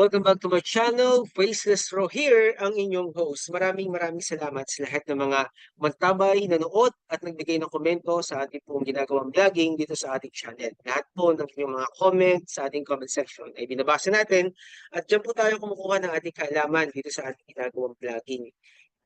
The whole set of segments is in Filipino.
Welcome back to my channel, Faceless Ro here, ang inyong host. Maraming maraming salamat sa lahat ng mga magtabay, nanood at nagbigay ng komento sa ating pong ginagawang vlogging dito sa ating channel. Lahat po ng inyong mga comment sa ating comment section ay binabasa natin at dyan po tayo kumukuha ng ating kaalaman dito sa ating ginagawang vlogging.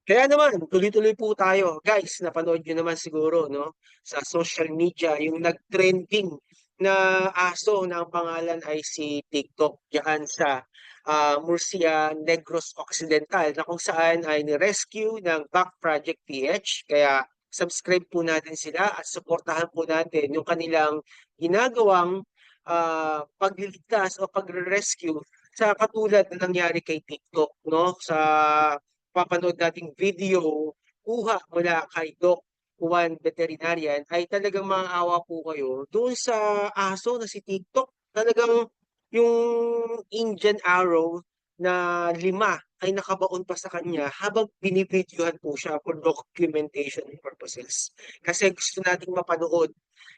Kaya naman, tuloy-tuloy po tayo. Guys, napanood nyo naman siguro no, sa social media yung nag-trending na aso na ang pangalan ay si TikTok diyan sa ah, Murcia Negros Occidental na kung saan ay ni-rescue ng Back Project PH. Kaya subscribe po natin sila at suportahan po natin yung kanilang ginagawang ah, pagliligtas o pagre-rescue sa katulad na nangyari kay TikTok no sa papanood nating video kuha mula kay Doc Juan Veterinarian ay talagang maawa po kayo doon sa aso na si TikTok. Talagang yung Indian arrow na lima ay nakabaon pa sa kanya habang binibidyohan po siya for documentation purposes. Kasi gusto nating mapanood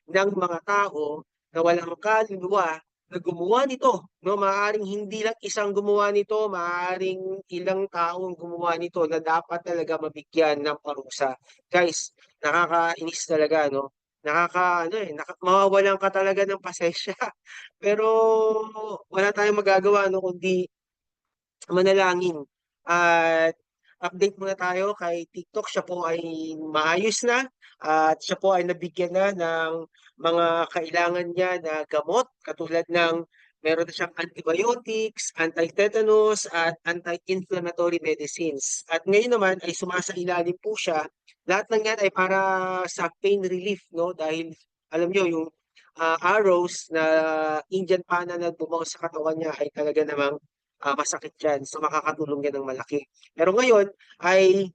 ng mga tao na walang kaluluwa na gumawa nito. No, maaaring hindi lang isang gumawa nito, maaaring ilang taong gumawa nito na dapat talaga mabigyan ng parusa. Guys, nakakainis talaga, no? Nakaka, ano eh, naka, mawawalan ka talaga ng pasensya. Pero wala tayong magagawa, no, kundi manalangin. At update muna tayo kay TikTok. Siya po ay maayos na at siya po ay nabigyan na ng mga kailangan niya na gamot katulad ng meron na siyang antibiotics, anti-tetanus at anti-inflammatory medicines. At ngayon naman ay sumasailalim po siya. Lahat ng yan ay para sa pain relief, no? Dahil alam niyo yung ah, arrows na Indian pana na bumaw sa katawan niya ay talaga namang ah, masakit yan. So makakatulong yan ng malaki. Pero ngayon ay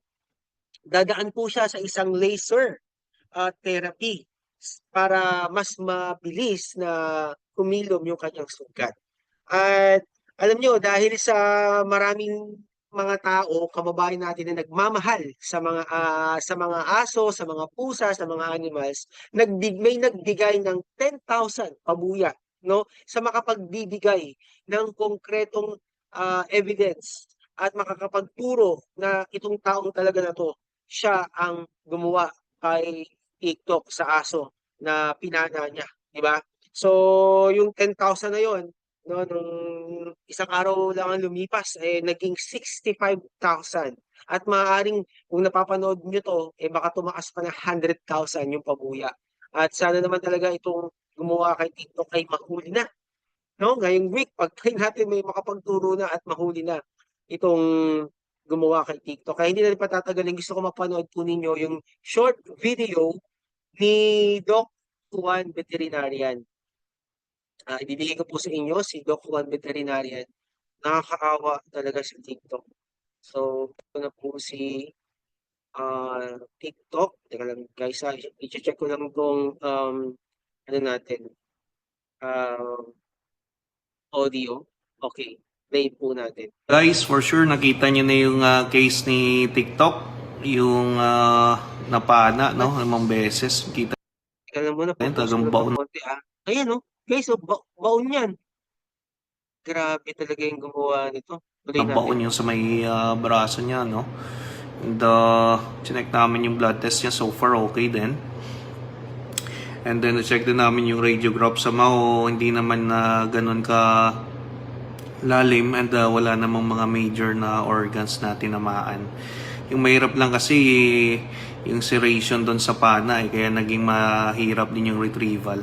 dadaan po siya sa isang laser ah, therapy para mas mabilis na kumilom yung kanyang sugat. At alam nyo, dahil sa maraming mga tao, kababayan natin na nagmamahal sa mga ah, sa mga aso, sa mga pusa, sa mga animals, nagbig may nagbigay ng 10,000 pabuya no sa makapagbibigay ng konkretong ah, evidence at makakapagturo na itong taong talaga na to siya ang gumawa kay TikTok sa aso na pinana niya, di ba? So, yung 10,000 na yon no, nung isang araw lang ang lumipas, eh, naging 65,000. At maaaring, kung napapanood nyo to, eh, baka tumaas pa ng 100,000 yung pabuya. At sana naman talaga itong gumawa kay TikTok ay mahuli na. No? Ngayong week, pag natin may makapagturo na at mahuli na itong gumawa kay TikTok. Kaya hindi na rin patatagalin. Gusto ko mapanood po ninyo yung short video ni Doc Juan Veterinarian. Ah, ibibigay ko po sa inyo si Doc Juan Veterinarian. Nakakaawa talaga si TikTok. So, ito na po si ah, TikTok. Teka lang guys, ha. i-check ko lang itong um, ano natin. ah, audio. Okay, play po natin. Guys, for sure nakita niyo na yung ah, case ni TikTok, yung ah, napana, no? Limang beses. Kita Teka lang muna. Ayun, pause talagang baon. konti, ah. Ayan, oh. Guys, oh, ba- baon yan. Grabe talaga yung gumawa nito. Tuloy ang natin. baon yung sa may ah, braso niya, no? And uh, chinek namin yung blood test niya, so far okay din. And then check din namin yung radiograph sa Mao, hindi naman na ganun ka lalim and uh, wala namang mga major na organs na tinamaan. Yung mahirap lang kasi yung serration doon sa pana eh, kaya naging mahirap din yung retrieval.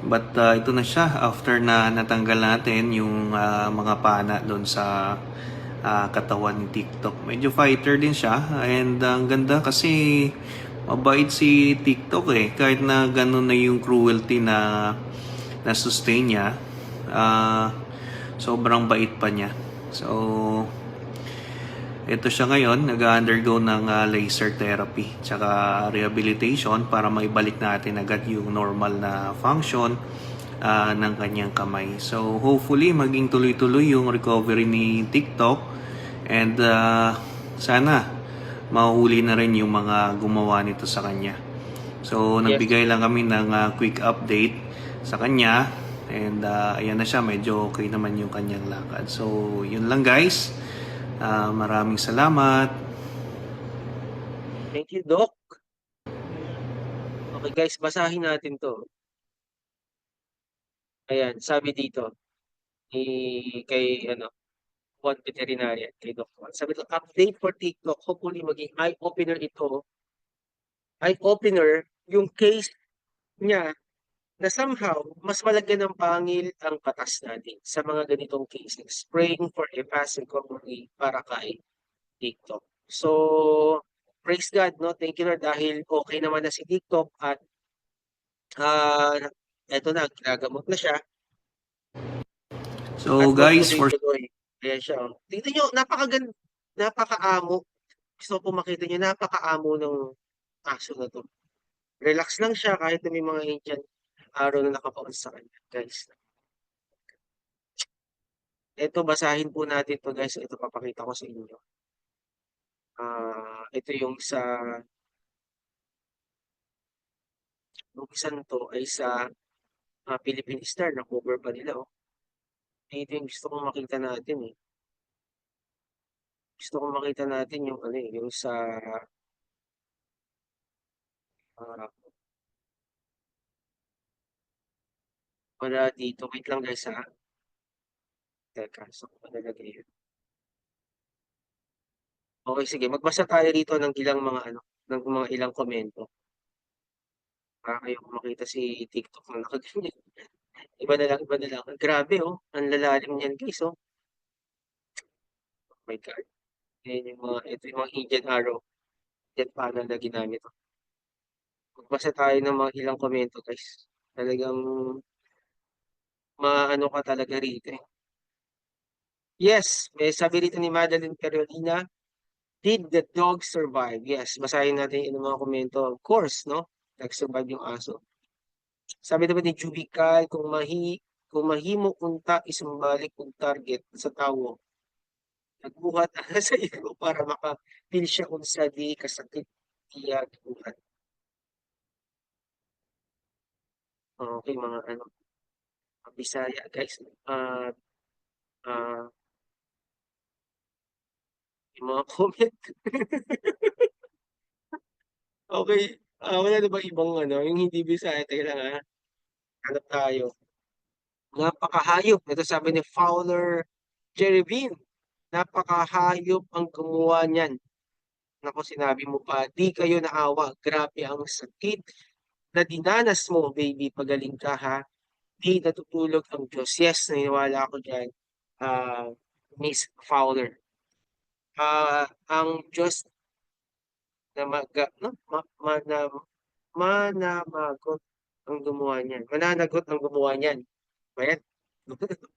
But uh, ito na siya after na natanggal natin yung uh, mga pana doon sa uh, katawan ni TikTok. Medyo fighter din siya and uh, ang ganda kasi mabait si TikTok eh kahit na ganun na yung cruelty na na sustain niya. ah, sobrang bait pa niya. So ito siya ngayon, nag-undergo ng ah, laser therapy tsaka rehabilitation para maibalik natin agad yung normal na function ah, ng kanyang kamay. So hopefully maging tuloy-tuloy yung recovery ni TikTok and ah, sana mahuli na rin yung mga gumawa nito sa kanya. So nagbigay lang kami ng ah, quick update sa kanya And uh, ayan na siya, medyo okay naman yung kanyang lakad. So, yun lang guys. Ah, maraming salamat. Thank you, Doc. Okay guys, basahin natin to. Ayan, sabi dito ni kay ano Juan Veterinarian, kay Doc. Sabi to, update for TikTok. Hopefully maging eye-opener ito. Eye-opener yung case niya na somehow mas malagyan ng pangil ang batas natin sa mga ganitong cases. Praying for a fast recovery para kay TikTok. So, praise God, no? Thank you Lord dahil okay naman na si TikTok at ah eto na, ginagamot na siya. So At guys, for. Ayan siya. oh. Tingnan nyo, napakaganda, napakaamo. Gusto ko po makita nyo, napakaamo ng aso na to. Relax lang siya kahit na may mga ancient araw na nakapaon sa kanya, guys. Ito, basahin po natin to guys. Ito, papakita ko sa inyo. Ah, ito yung sa yung isa to ay sa ah, Philippine Star na cover pa nila oh. Ito yung gusto kong makita natin eh. Gusto kong makita natin yung ano eh, yung sa ah, wala dito. Wait lang guys ha. Teka, so ko nalagay yun. Okay, sige. Magbasa tayo dito ng ilang mga ano, ng mga ilang komento. Para kayo makita si TikTok na nakaganyan. Iba na lang, iba na lang. Grabe oh. Ang lalalim niyan guys oh. Oh my God. Ayan yung mga, ito yung mga Indian arrow. Indian panel na ginamit. Magbasa tayo ng mga ilang komento guys. Talagang maano ka talaga rito eh. Yes, may sabi rito ni Madeline Carolina, did the dog survive? Yes, basahin natin yung mga komento. Of course, no? Nag-survive yung aso. Sabi naman ni Jubical, kung mahi kung mahimo unta isumbalik kung target sa tawo. Nagbuhat ana sa iyo para makapil siya kung sa di kasakit iya buhat. Okay, mga ano, Bisaya guys. Ah, ah, yung mga comment. Okay, ah, wala na ba ibang ano, yung hindi Bisaya, teka lang ah. Hanap tayo. Napakahayop. Ito sabi ni Fowler Jerry Bean. Napakahayop ang gumawa niyan. Naku, sinabi mo pa, di kayo naawa. Grabe ang sakit na dinanas mo, baby. Pagaling ka ha. Di natutulog ang Diyos. Yes, naniniwala ako dyan. ah Miss Fowler. Ah, ang Diyos na maga, no? Ma, mana, manamagot ang gumawa niyan. Mananagot ang gumawa niyan. Ba yan?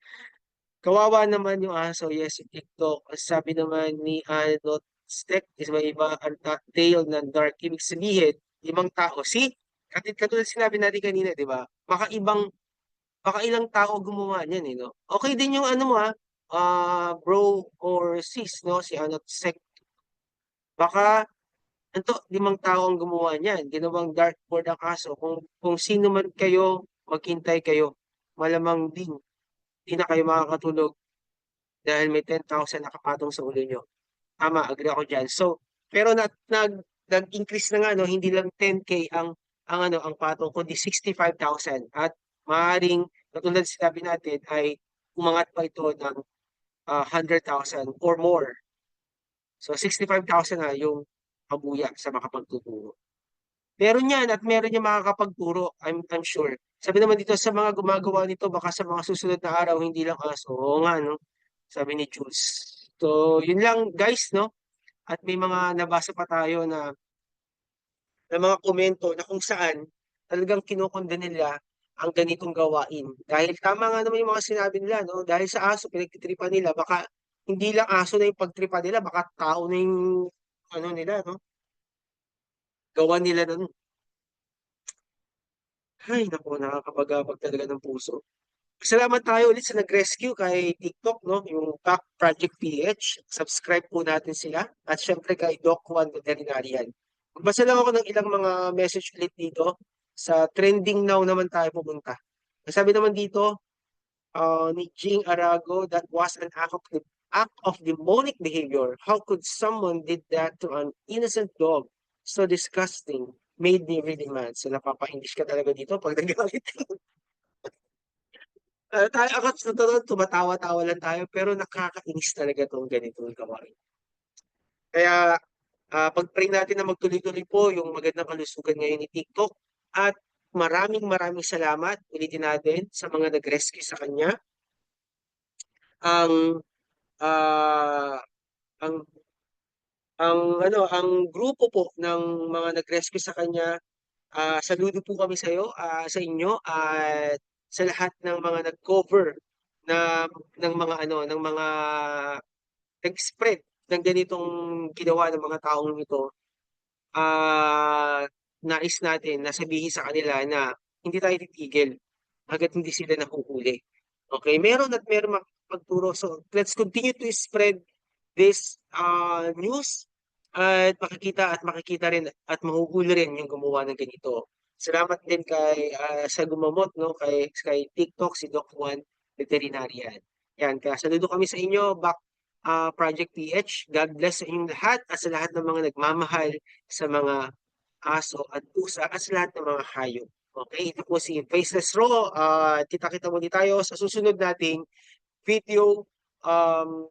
Kawawa naman yung aso. Yes, si TikTok. Sabi naman ni Anot Stek is may iba ang ta- tale ng dark. Ibig sabihin, ibang tao. See? Katulad sinabi natin kanina, di ba? Baka ibang, baka ilang tao gumawa niyan, eh, no? Okay din yung ano mo, ha? Ah, bro or sis, no? Si Anot Stek. Baka ito, limang tao ang gumawa niyan. Ginawang dartboard ang aso. Kung, kung sino man kayo, maghintay kayo. Malamang din, di na kayo makakatulog dahil may 10,000 nakapatong sa ulo nyo. Tama, agree ako dyan. So, pero nag, nag, nag-increase na nga, no? hindi lang 10K ang, ang, ano, ang patong, kundi 65,000. At maaaring, katulad sinabi natin, ay umangat pa ito ng ah, 100,000 or more. So, 65,000 na yung kabuya sa makapagtuturo. Meron yan at meron yung makakapagturo, I'm, I'm sure. Sabi naman dito sa mga gumagawa nito, baka sa mga susunod na araw, hindi lang aso. Oo nga, no? Sabi ni Jules. So, yun lang guys, no? At may mga nabasa pa tayo na, na mga komento na kung saan talagang kinukonda nila ang ganitong gawain. Dahil tama nga naman yung mga sinabi nila, no? Dahil sa aso, pinagtitripan nila, baka hindi lang aso na yung pagtripa nila, baka tao na yung ano nila, no? Gawa nila nun. Ay, naku, nakakapagabag talaga ng puso. Salamat tayo ulit sa nag-rescue kay TikTok, no? Yung Back Project PH. Subscribe po natin sila. At syempre kay Doc Juan Veterinarian. Magbasa lang ako ng ilang mga message ulit dito. Sa trending now naman tayo pumunta. Sabi naman dito, uh, ni Jing Arago, that was an act of, act of demonic behavior. How could someone did that to an innocent dog? So disgusting. Made me really mad. So napapa-English ka talaga dito pag nagalit. Ah, tayo ako sa totoo tumatawa-tawa lang tayo pero nakakainis talaga 'tong ganitong gawain. Kaya, ah, pag-pray natin na magtuloy-tuloy po yung magandang kalusugan ngayon ni TikTok at maraming maraming salamat, ulitin natin sa mga nag-rescue sa kanya. Ang, ah, ang ang ano, ang grupo po ng mga nag-rescue sa kanya, ah, saludo po kami sa'yo, ah, sa inyo at sa lahat ng mga nag-cover na ng mga ano, ng mga nag-spread ng ganitong ginawa ng mga taong ito. Ah, nais natin na sabihin sa kanila na hindi tayo titigil hangga't hindi sila nahuhuli. Okay, meron at meron makapagturo. So let's continue to spread this ah, news at makikita at makikita rin at mahuhuli rin yung gumawa ng ganito. Salamat din kay ah, sa gumamot no kay kay TikTok si Doc Juan Veterinarian. Yan, kaya saludo kami sa inyo back ah, Project PH. God bless sa inyong lahat at sa lahat ng mga nagmamahal sa mga aso at pusa at sa lahat ng mga hayop. Okay, ito po si Faceless Raw. Ah, kita-kita muli tayo sa susunod nating video um,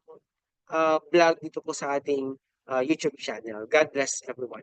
ah, vlog dito po sa ating ah, YouTube channel. God bless everyone.